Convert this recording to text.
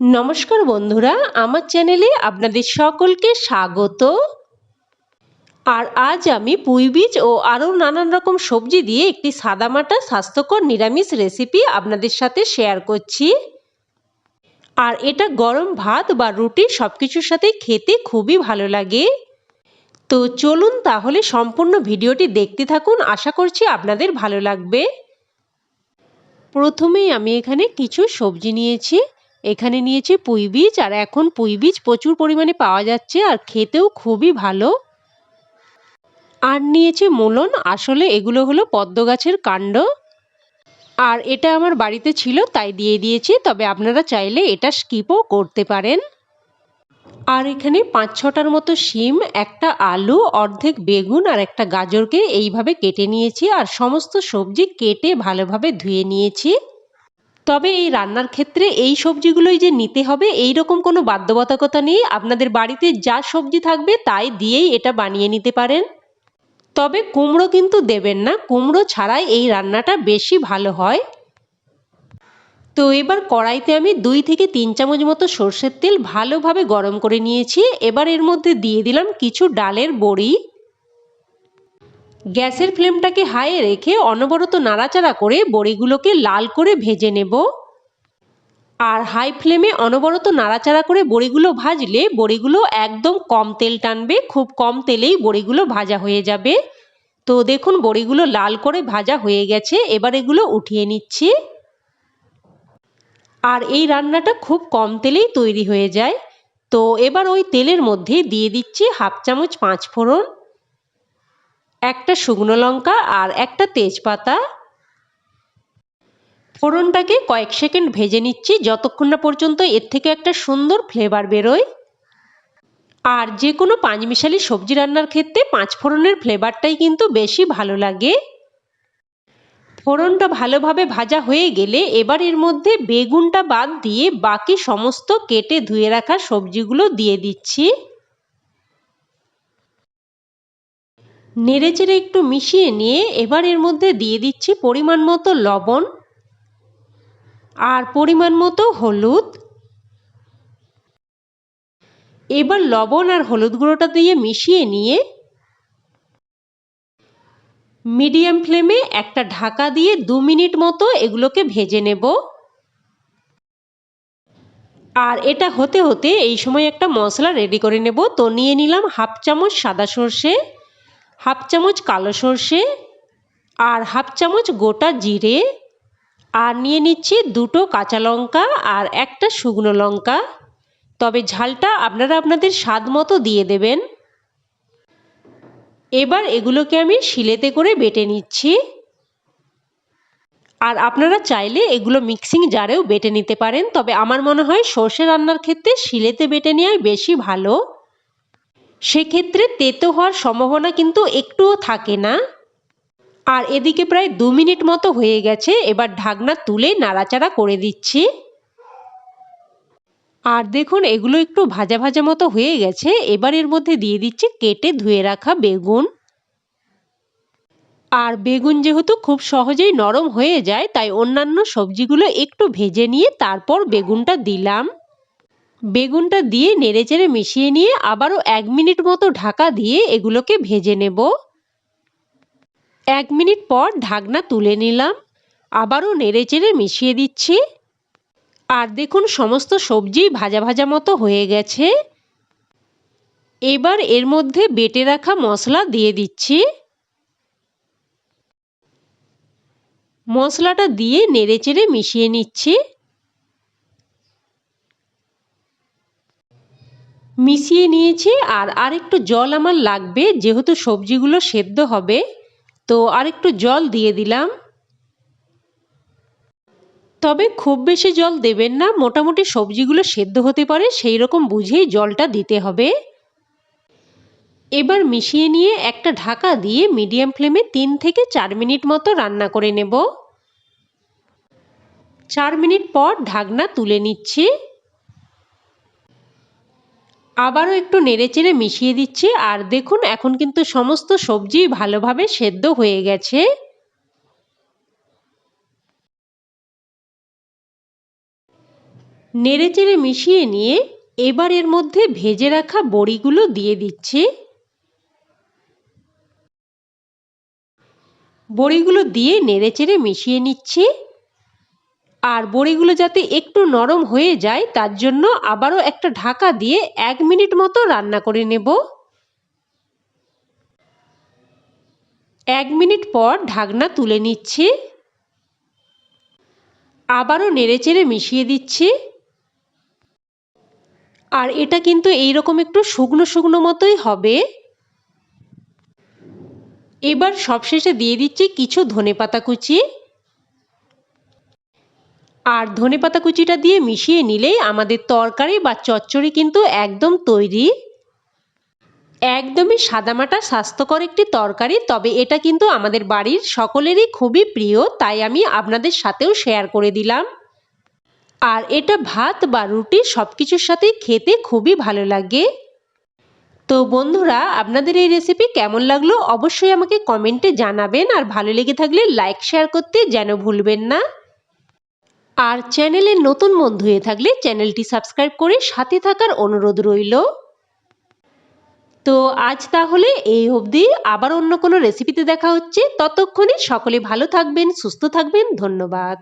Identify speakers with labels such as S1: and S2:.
S1: নমস্কার বন্ধুরা, আমার চ্যানেলে আপনাদের সকলকে স্বাগত। আর আজ আমি পুঁই বীজ ও আরও নানান রকম সবজি দিয়ে একটি সাদামাটা স্বাস্থ্যকর নিরামিষ রেসিপি আপনাদের সাথে শেয়ার করছি। আর এটা গরম ভাত বা রুটি সব কিছুর সাথে খেতে খুবই ভালো লাগে। তো চলুন তাহলে সম্পূর্ণ ভিডিওটি দেখতে থাকুন, আশা করছি আপনাদের ভালো লাগবে। প্রথমেই আমি এখানে কিছু সবজি নিয়েছি। এখানে নিয়েছি পুঁই বীজ, আর এখন পুঁই বীজ প্রচুর পরিমাণে পাওয়া যাচ্ছে আর খেতেও খুবই ভালো। আর নিয়েছি মূলন, আসলে এগুলো হলো পদ্ম গাছের কাণ্ড। আর এটা আমার বাড়িতে ছিল, তাই দিয়ে দিয়েছি, তবে আপনারা চাইলে এটা স্কিপও করতে পারেন। আর এখানে পাঁচ ছটার মতো শিম, একটা আলু, অর্ধেক বেগুন আর একটা গাজরকে এইভাবে কেটে নিয়েছি, আর সমস্ত সবজি কেটে ভালোভাবে ধুয়ে নিয়েছি। তবে এই রান্নার ক্ষেত্রে এই সবজিগুলোই যে নিতে হবে, এই রকম কোনো বাধ্যবাধকতা নেই। আপনাদের বাড়িতে যা সবজি থাকবে তাই দিয়েই এটা বানিয়ে নিতে পারেন। তবে কুমড়ো কিন্তু দেবেন না। কুমড়ো ছাড়াই এই রান্নাটা বেশি ভালো হয়। তো এবার কড়াইতে আমি দুই থেকে তিন চামচ মতো সর্ষের তেল ভালোভাবে গরম করে নিয়েছি। এবার এর মধ্যে দিয়ে দিলাম কিছু ডালের বড়ি। গ্যাসের ফ্লেমটাকে হাইয়ে রেখে অনবরত নাড়াচাড়া করে বড়িগুলোকে লাল করে ভেজে নেব। আর হাই ফ্লেমে অনবরত নাড়াচাড়া করে বড়িগুলো ভাজলে বড়িগুলো একদম কম তেল টানবে, খুব কম তেলেই বড়িগুলো ভাজা হয়ে যাবে। তো দেখুন, বড়িগুলো লাল করে ভাজা হয়ে গেছে, এবার এগুলো উঠিয়ে নিচ্ছি। আর এই রান্নাটা খুব কম তেলেই তৈরি হয়ে যায়। তো এবার ওই তেলের মধ্যে দিয়ে দিচ্ছি হাফ চামচ পাঁচ ফোড়ন একটা শুকনো লঙ্কা আর একটা তেজপাতা। ফোড়নটাকে কয়েক সেকেন্ড ভেজে নিচ্ছি, যতক্ষণ না পর্যন্ত এর থেকে একটা সুন্দর ফ্লেভার বেরোয়। আর যে কোনো পাঁচমিশালি সবজি রান্নার ক্ষেত্রে পাঁচ ফোড়নের ফ্লেভারটাই কিন্তু বেশি ভালো লাগে। ফোড়নটা ভালোভাবে ভাজা হয়ে গেলে এবার এর মধ্যে বেগুনটা বাদ দিয়ে বাকি সমস্ত কেটে ধুয়ে রাখা সবজিগুলো দিয়ে দিচ্ছি। নেড়েচেড়ে একটু মিশিয়ে নিয়ে এবার এর মধ্যে দিয়ে দিচ্ছি পরিমাণ মতো লবণ আর পরিমাণ মতো হলুদ। এবার লবণ আর হলুদ গুঁড়োটা দিয়ে মিশিয়ে নিয়ে মিডিয়াম ফ্লেমে একটা ঢাকা দিয়ে দু মিনিট মতো এগুলোকে ভেজে নেব। আর এটা হতে হতে এই সময় একটা মশলা রেডি করে নেব। তো নিয়ে নিলাম হাফ চামচ সাদা সর্ষে। হাফ চামচ কালো সর্ষে আর হাফ চামচ গোটা জিরে আর নিয়ে নিচ্ছি দুটো কাঁচা লঙ্কা আর একটা শুকনো লঙ্কা। তবে ঝালটা আপনারা আপনাদের স্বাদ মতো দিয়ে দেবেন। এবার এগুলোকে আমি শিলেতে করে বেটে নিচ্ছি। আর আপনারা চাইলে এগুলো মিক্সিং জারেও বেটে নিতে পারেন, তবে আমার মনে হয় সর্ষে রান্নার ক্ষেত্রে শিলেতে বেটে নেওয়াই বেশি ভালো। সেক্ষেত্রে তেতো হওয়ার সম্ভাবনা কিন্তু একটুও থাকে না। আর এদিকে প্রায় দু মিনিট মতো হয়ে গেছে, এবার ঢাকনা তুলে নাড়াচাড়া করে দিচ্ছি। আর দেখুন, এগুলো একটু ভাজা ভাজা মতো হয়ে গেছে, এবার এর মধ্যে দিয়ে দিচ্ছি কেটে ধুয়ে রাখা বেগুন। আর বেগুন যেহেতু খুব সহজেই নরম হয়ে যায়, তাই অন্যান্য সবজিগুলো একটু ভেজে নিয়ে তারপর বেগুনটা দিলাম। বেগুনটা দিয়ে নেড়েচেড়ে মিশিয়ে নিয়ে আবারও এক মিনিট মতো ঢাকা দিয়ে এগুলোকে ভেজে নেব। এক মিনিট পর ঢাকনা তুলে নিলাম। আবারও নেড়েচেড়ে মিশিয়ে দিচ্ছি। আর দেখুন, সমস্ত সবজি ভাজা ভাজা মতো হয়ে গেছে। এবার এর মধ্যে বেটে রাখা মশলা দিয়ে দিচ্ছি। মশলাটা দিয়ে নেড়েচেড়ে মিশিয়ে নিচ্ছি। মিশিয়ে নিয়েছি আর আরেকটু জল আমার লাগবে, যেহেতু সবজিগুলো সেদ্ধ হবে। তো আরেকটু জল দিয়ে দিলাম। তবে খুব বেশি জল দেবেন না, মোটামুটি সবজিগুলো সেদ্ধ হতে পারে, সেই রকম বুঝেই জলটা দিতে হবে। এবার মিশিয়ে নিয়ে একটা ঢাকা দিয়ে মিডিয়াম ফ্লেমে তিন থেকে চার মিনিট মতো রান্না করে নেব। চার মিনিট পর ঢাকনা তুলে নিচ্ছি। আবারও একটু নেড়েচেড়ে মিশিয়ে দিচ্ছি, আর দেখুন এখন কিন্তু সমস্ত সবজি ভালোভাবে সেদ্ধ হয়ে গেছে। নেড়েচেড়ে মিশিয়ে নিয়ে এবার এর মধ্যে ভেজে রাখা বড়িগুলো দিয়ে দিচ্ছি। বড়িগুলো দিয়ে নেড়েচেড়ে মিশিয়ে নিচ্ছি। আর বড়িগুলো যাতে একটু নরম হয়ে যায়, তার জন্য আবারও একটা ঢাকা দিয়ে এক মিনিট মতো রান্না করে নেব। এক মিনিট পর ঢাকনা তুলে নিচ্ছি। আবারও নেড়েচেড়ে মিশিয়ে দিচ্ছি। আর এটা কিন্তু এইরকম একটু শুকনো শুকনো মতোই হবে। এবার সবশেষে দিয়ে দিচ্ছি কিছু ধনেপাতা কুচি। আর ধনেপাতা কুচিটা দিয়ে মিশিয়ে নিলেই আমাদের তরকারি বা চচ্চড়ি কিন্তু একদম তৈরি। একদমই সাদামাটা স্বাস্থ্যকর একটি তরকারি, তবে এটা কিন্তু আমাদের বাড়ির সকলেরই খুবই প্রিয়, তাই আমি আপনাদের সাথেও শেয়ার করে দিলাম। আর এটা ভাত বা রুটি সব কিছুর সাথেই খেতে খুবই ভালো লাগে। তো বন্ধুরা, আপনাদের এই রেসিপি কেমন লাগল অবশ্যই আমাকে কমেন্টে জানাবেন, আর ভালো লেগে থাকলে লাইক শেয়ার করতে যেন ভুলবেন না। আর চ্যানেলে নতুন বন্ধু হয়ে থাকলে চ্যানেলটি সাবস্ক্রাইব করে সাথে থাকার অনুরোধ রইল। তো আজ তাহলে এই অবধি। আবার অন্য কোনো রেসিপিতে দেখা হচ্ছে। ততক্ষণে সকলে ভালো থাকবেন, সুস্থ থাকবেন। ধন্যবাদ।